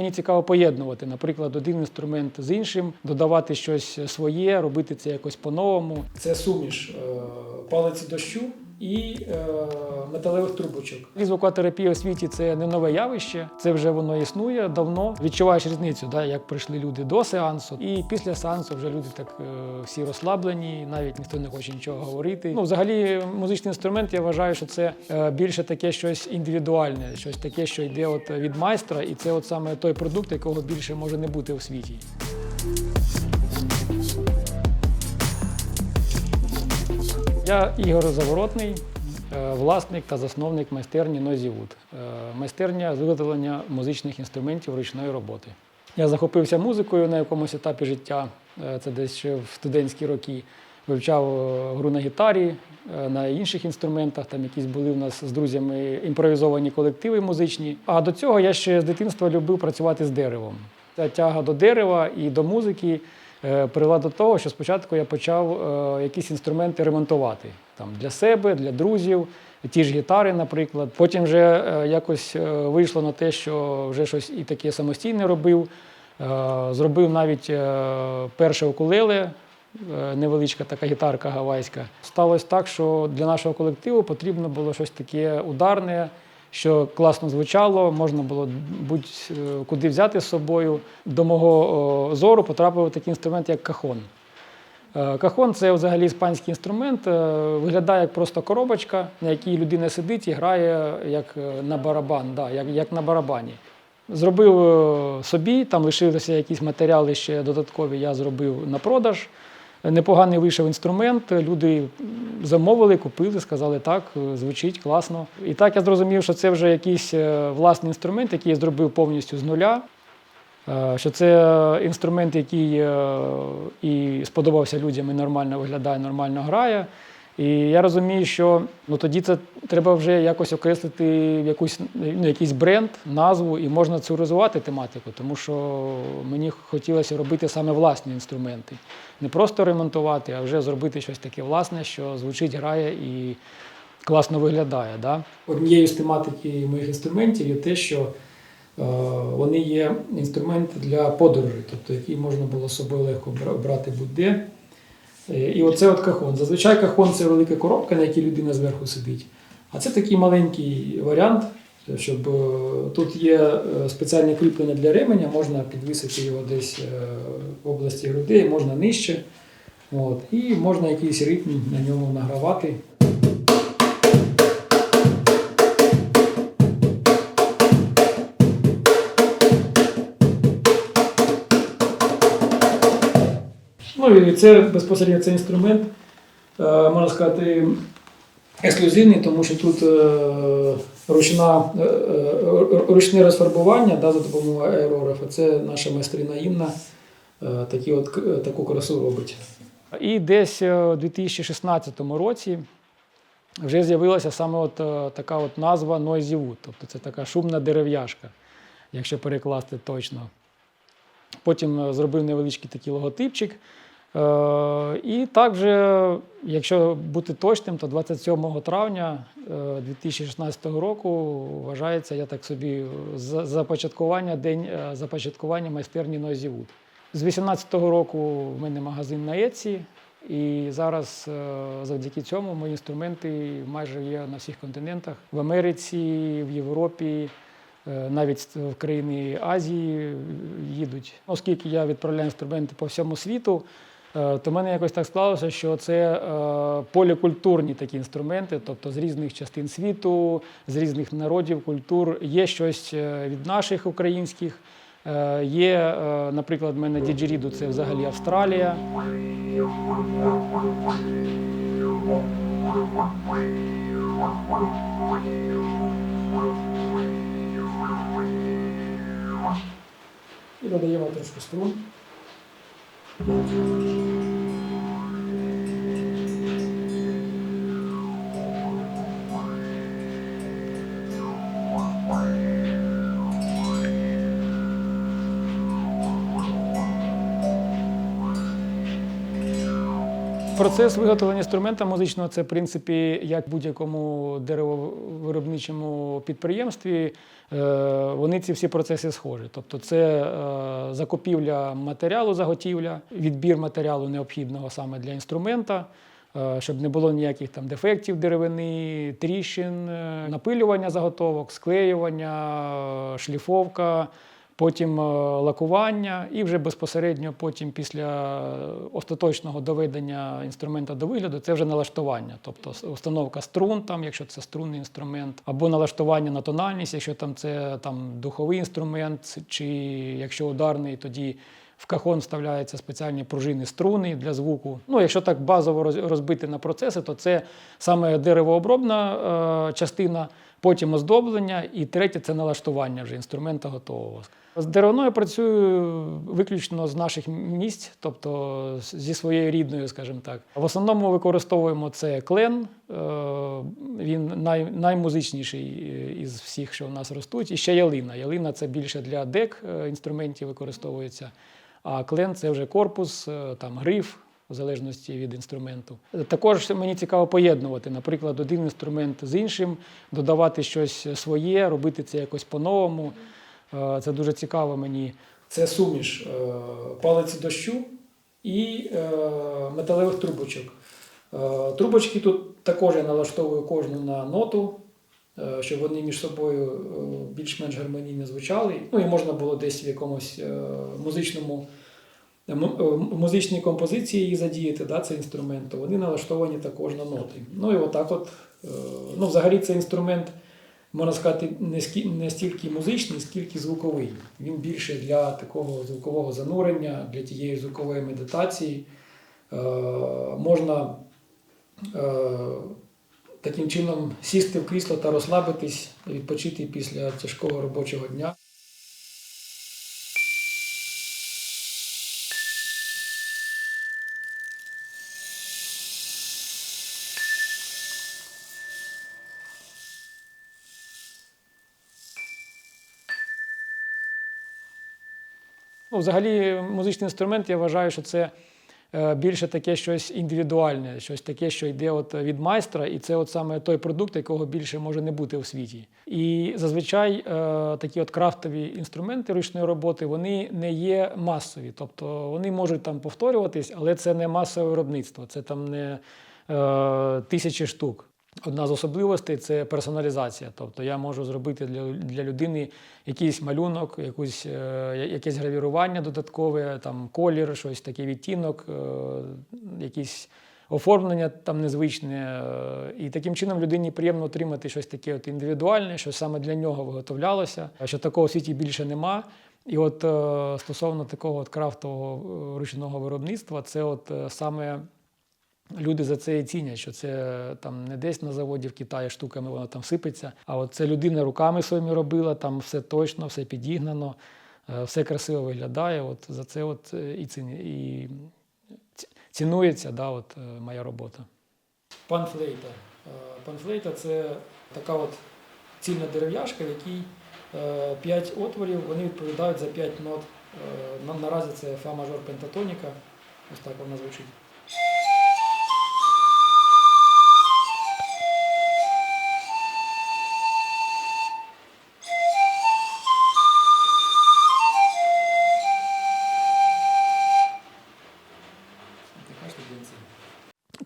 мені цікаво поєднувати, наприклад, один інструмент з іншим, додавати щось своє, робити це якось по-новому. Це суміш палець палиці дощу і е, металевих трубочок. І звукотерапія у світі це не нове явище, це вже воно існує давно. Відчуваєш різницю, да, як прийшли люди до сеансу, і після сеансу вже люди так е, всі розслаблені, навіть ніхто не хоче нічого говорити. Ну, взагалі, музичний інструмент, я вважаю, що це е, більше таке щось індивідуальне, щось таке, що йде от від майстра, і це от саме той продукт, якого більше може не бути у світі. Я Ігор Заворотний, е, власник та засновник майстерні Нозівуд. Майстерня з виготовлення музичних інструментів ручної роботи. Я захопився музикою на якомусь етапі життя, е, це десь ще в студентські роки. Вивчав е, гру на гітарі, е, на інших інструментах. Там якісь були в нас з друзями імпровізовані колективи музичні. А до цього я ще з дитинства любив працювати з деревом. Ця тяга до дерева і до музики е, привела до того, що спочатку я почав е, якісь інструменти ремонтувати там для себе, для друзів, ті ж гітари, наприклад. Потім вже е, якось е, вийшло на те, що вже щось і таке самостійне робив. Е, Зробив навіть е, перше укулеле, е, невеличка така гітарка гавайська. Сталося так, що для нашого колективу потрібно було щось таке ударне, що класно звучало, можна було будь-куди взяти з собою. До мого зору потрапив такий інструмент, як кахон. Е, Кахон це взагалі іспанський інструмент. е, Виглядає як просто коробочка, на якій людина сидить і грає як е, на барабан, да, як, як на барабані. Зробив е, собі, там лишилися якісь матеріали ще додаткові, я зробив на продаж. Непоганий вийшов інструмент. Люди замовили, купили, сказали, так, е, звучить класно. І так я зрозумів, що це вже якийсь е, власний інструмент, який я зробив повністю з нуля. Е, Що це інструмент, який і сподобався людям, і нормально виглядає, нормально грає. І я розумію, що ну, тоді це треба вже якось окреслити якусь, ну, якийсь бренд, назву, і можна цю розвивати тематику, тому що мені хотілося робити саме власні інструменти. Не просто ремонтувати, а вже зробити щось таке власне, що звучить, грає і класно виглядає. Да? Однією з тематики моїх інструментів є те, що Е, Вони є інструмент для подорожей, тобто який можна було з собою легко брати будь-де. Е, І оце от кахон. Зазвичай кахон це велика коробка, на якій людина зверху сидить. А це такий маленький варіант, щоб е, тут є е, спеціальне кріплення для ременя, можна підвисити його десь в області грудей, можна нижче. От, і можна якийсь ритм на ньому награвати. І це безпосередньо цей інструмент, е, можна сказати, ексклюзивний, тому що тут е, ручна, е, ручне розфарбування да, за допомогою аерографа. Це наша майстрина Інна такі от, таку красу робить. І десь у 2016 році вже з'явилася саме от така от назва Wood, тобто це така шумна дерев'яшка, якщо перекласти точно. Потім зробив невеличкий такий логотипчик. Е, І також, якщо бути точним, то 27 травня е, 2016 року вважається, я так собі, за- започаткування, день е, започаткування майстерні Wood. З 18-го року в мене магазин на Etsy, і зараз е, завдяки цьому мої інструменти майже є на всіх континентах. В Америці, в Європі, е, навіть в країни Азії їдуть. Оскільки я відправляю інструменти по всьому світу, е, то в мене якось так склалося, що це е, полікультурні такі інструменти, тобто з різних частин світу, з різних народів, культур. Є щось е, від наших українських. Е, Є, е, наприклад, в мене діджеріду це взагалі Австралія. І додаємо трошки струн. Thank you. Процес виготовлення інструмента музичного це, в принципі, як будь-якому деревовиробничому підприємстві. е, Вони ці всі процеси схожі. Тобто, це е, закупівля матеріалу, заготівля, відбір матеріалу необхідного саме для інструмента, е, щоб не було ніяких там дефектів деревини, тріщин, напилювання заготовок, склеювання, шліфовка. Потім е, лакування, і вже безпосередньо потім після остаточного доведення інструмента до вигляду це вже налаштування, тобто установка струн, там, якщо це струнний інструмент, або налаштування на тональність, якщо там це там, духовий інструмент, чи якщо ударний, тоді в кахон вставляються спеціальні пружини струни для звуку. Ну, якщо так базово роз- розбити на процеси, то це саме деревообробна е, частина, потім оздоблення, і третє це налаштування вже інструмента готового. З деревною я працюю виключно з наших місць, тобто зі своєю рідною, скажімо так. В основному використовуємо це клен. е, Він най, наймузичніший е, із всіх, що у нас ростуть. І ще ялина. Ялина це більше для дек е, інструментів використовується. А клен це вже корпус, там гриф, в залежності від інструменту. Також мені цікаво поєднувати, наприклад, один інструмент з іншим, додавати щось своє, робити це якось по-новому. Е, Це дуже цікаво мені. Це суміш е, палиці дощу і е, металевих трубочок. Трубочки тут також я налаштовую кожну на ноту, щоб вони між собою більш-менш гармонійно звучали. Ну і можна було десь в якомусь музичному м- е, композиції її задіяти, да, цей інструмент, то вони налаштовані також на ноти. Ну і отак от, е, ну, взагалі цей інструмент, можна сказати, не, стільки музичний, скільки звуковий. Він більше для такого звукового занурення, для тієї звукової медитації. Е, можна е, таким чином сісти в крісло та розслабитись, відпочити після тяжкого робочого дня. Ну, взагалі, музичний інструмент, я вважаю, що це е, більше таке щось індивідуальне, щось таке, що йде от від майстра, і це от саме той продукт, якого більше може не бути у світі. І зазвичай е, такі от крафтові інструменти ручної роботи вони не є масові. Тобто вони можуть там повторюватись, але це не масове виробництво, це там не е, тисячі штук. Одна з особливостей це персоналізація. Тобто я можу зробити для, для людини якийсь малюнок, якусь, е, якесь гравірування додаткове, там колір, щось такий відтінок, е, якісь оформлення там незвичне. е, І таким чином людині приємно отримати щось таке от індивідуальне, що саме для нього виготовлялося, що такого в світі більше нема. І от е, стосовно такого от крафтового е, ручного виробництва, це от е, саме Люди за це і цінять, що це там не десь на заводі в Китаї штуками воно там сипеться. А от це людина руками своїми робила, там все точно, все підігнано, е, все красиво виглядає. От за це от е, і, ціні, і цінується да, от, е, моя робота. Панфлейта. Панфлейта це така от цільна дерев'яшка, в якій 5 отворів, вони відповідають за 5 нот. Е, на- Наразі це фа мажор пентатоніка. Ось так вона звучить.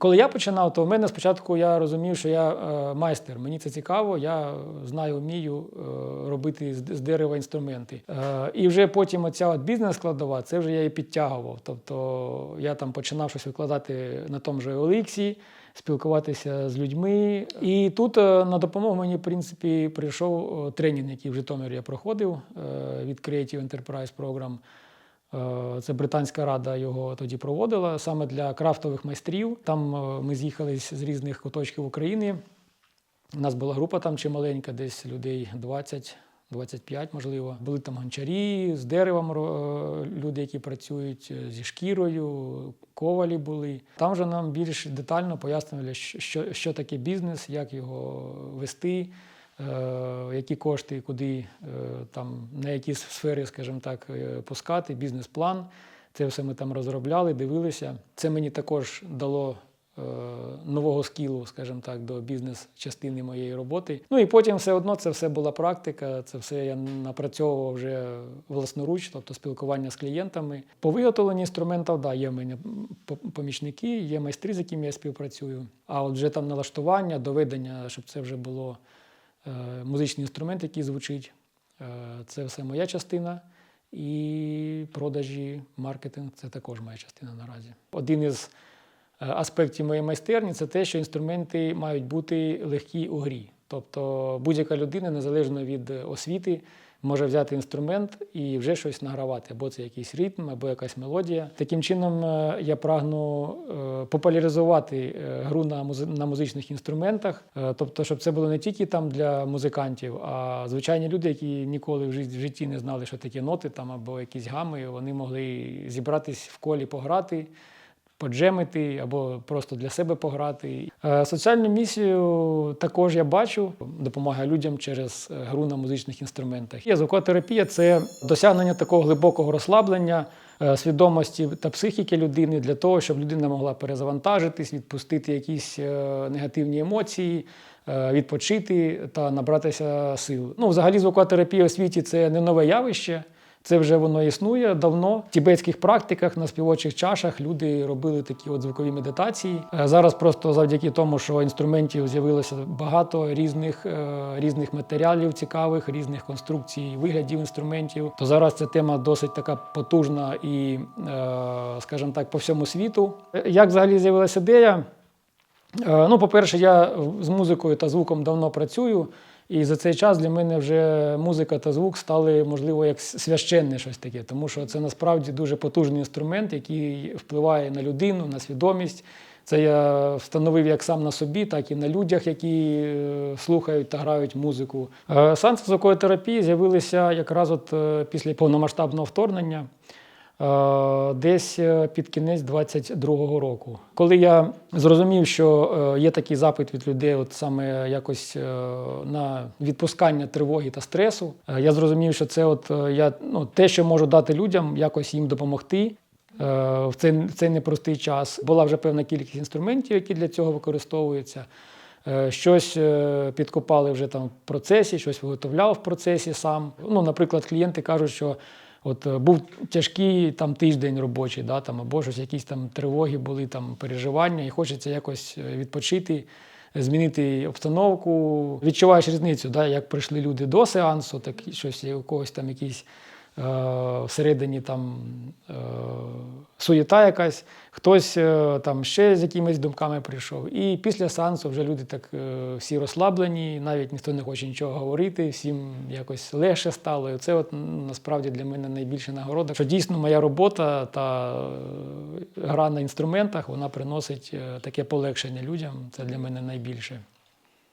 Коли я починав, то в мене спочатку я розумів, що я е, майстер. Мені це цікаво, я знаю, вмію е, робити з, з дерева інструменти. Е, і вже потім оця от бізнес-складова, це вже я і підтягував. Тобто я там починав щось викладати на тому же OLX, спілкуватися з людьми. І тут е, на допомогу мені, в принципі, прийшов е, тренінг, який в Житомирі я проходив е, від Creative Enterprise Program. Е, Це британська рада його тоді проводила саме для крафтових майстрів. Там е, ми з'їхались з різних куточків України. У нас була група там чималенька, десь людей 20. 25, можливо, були там гончарі, з деревом е, люди, які працюють зі шкірою, ковалі були. Там вже нам більш детально пояснювали, що, що таке бізнес, як його вести, які кошти, куди е, там на які сфери, скажімо так, е, пускати, бізнес-план. Це все ми там розробляли, дивилися. Це мені також дало е, нового скілу, скажімо так, до бізнес-частини моєї роботи. Ну і потім все одно це все була практика, це все я напрацьовував вже власноруч, тобто спілкування з клієнтами. По виготовленню інструментів, да, є в мене помічники, є майстри, з якими я співпрацюю. А от вже там налаштування, доведення, щоб це вже було е, музичний інструмент, який звучить. Е, Це все моя частина. І продажі, маркетинг це також моя частина наразі. Один із е, аспектів моєї майстерні це те, що інструменти мають бути легкі у грі. Тобто будь-яка людина, незалежно від е, освіти, може взяти інструмент і вже щось награвати, або це якийсь ритм, або якась мелодія. Таким чином, е, я прагну е, популяризувати е, гру на, музи- на музичних інструментах, тобто, щоб це було не тільки там для музикантів, а звичайні люди, які ніколи в житті, не знали, що таке ноти там або якісь гами, вони могли зібратись в колі пограти поджемити або просто для себе пограти. Е, Соціальну місію також я бачу, допомагаю людям через е, гру на музичних інструментах. Є звукотерапія це досягнення такого глибокого розслаблення е, свідомості та психіки людини для того, щоб людина могла перезавантажитись, відпустити якісь негативні емоції. Відпочити та набратися сил. Ну, взагалі, звукотерапія у світі це не нове явище. Це вже воно існує давно. В тібетських практиках на співочих чашах люди робили такі от звукові медитації. Е, Зараз просто завдяки тому, що інструментів з'явилося багато різних, е, різних матеріалів цікавих, різних конструкцій, виглядів інструментів. То зараз ця тема досить така потужна і, е, скажімо так, по всьому світу. Як взагалі з'явилася ідея? Ну, по-перше, я з музикою та звуком давно працюю, і за цей час для мене вже музика та звук стали, можливо, як священне щось таке, тому що це насправді дуже потужний інструмент, який впливає на людину, на свідомість. Це я встановив як сам на собі, так і на людях, які е, слухають та грають музику. Е, Сеанси звукової терапії з'явилися якраз от е, після повномасштабного вторгнення. Е, десь е, під кінець 22-го року. Коли я зрозумів, що е, є такий запит від людей, от саме якось на відпускання тривоги та стресу, я зрозумів, що це от я ну, те, що можу дати людям, якось їм допомогти. В цей, в цей непростий час була вже певна кількість інструментів, які для цього використовуються. Щось підкопали вже там в процесі, щось виготовляв в процесі сам. Ну, наприклад, клієнти кажуть, що от е, був тяжкий там тиждень робочий, да, там, або щось, якісь там тривоги були, там переживання, і хочеться якось е, відпочити, змінити обстановку. Відчуваєш різницю, да, як прийшли люди до сеансу, так щось у когось там якісь всередині там е, суєта якась, хтось е, там ще з якимись думками прийшов. І після сеансу вже люди так е, всі розслаблені, навіть ніхто не хоче нічого говорити, всім якось легше стало. І це от насправді для мене найбільша нагорода, що дійсно моя робота та е, гра на інструментах вона приносить е, таке полегшення людям. Це для мене найбільше.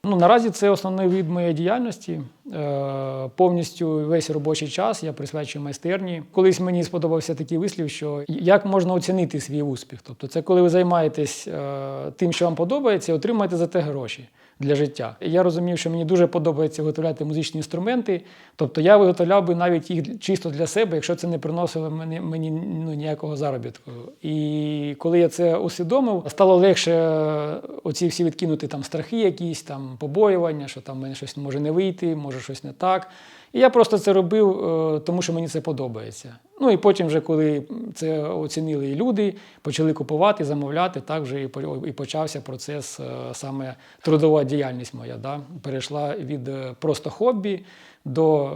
Ну, наразі це основний вид моєї діяльності. Е, повністю весь робочий час я присвячую майстерні. Колись мені сподобався такий вислів, що як можна оцінити свій успіх. Тобто, це коли ви займаєтесь е, тим, що вам подобається, і отримаєте за те гроші для життя. Я розумів, що мені дуже подобається виготовляти музичні інструменти. Тобто я виготовляв би навіть їх чисто для себе, якщо це не приносило мені, мені ну, ніякого заробітку. І коли я це усвідомив, стало легше е, оці всі відкинути там страхи, якісь там побоювання, що там мене щось може не вийти, може щось не так. І я просто це робив, е, тому що мені це подобається. Ну і потім, вже коли це оцінили і люди, почали купувати, замовляти, так вже і почався процес е, саме трудова діяльність моя. Да? Перейшла від е, просто хобі до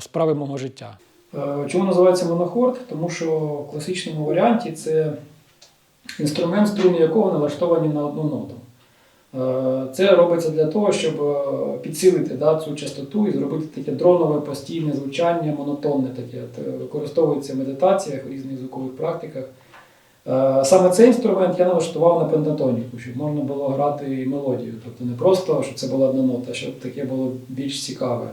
справи мого життя. Чому називається монохорд? Тому що в класичному варіанті це інструмент, струни якого налаштовані на одну ноту. Е, Це робиться для того, щоб е, підсилити да, цю частоту і зробити таке дронове постійне звучання, монотонне таке. Е, Використовується в медитаціях, в різних звукових практиках. Саме цей інструмент я налаштував на пентатоніку, щоб можна було грати і мелодію. Тобто не просто, щоб це була одна нота, а щоб таке було більш цікаве.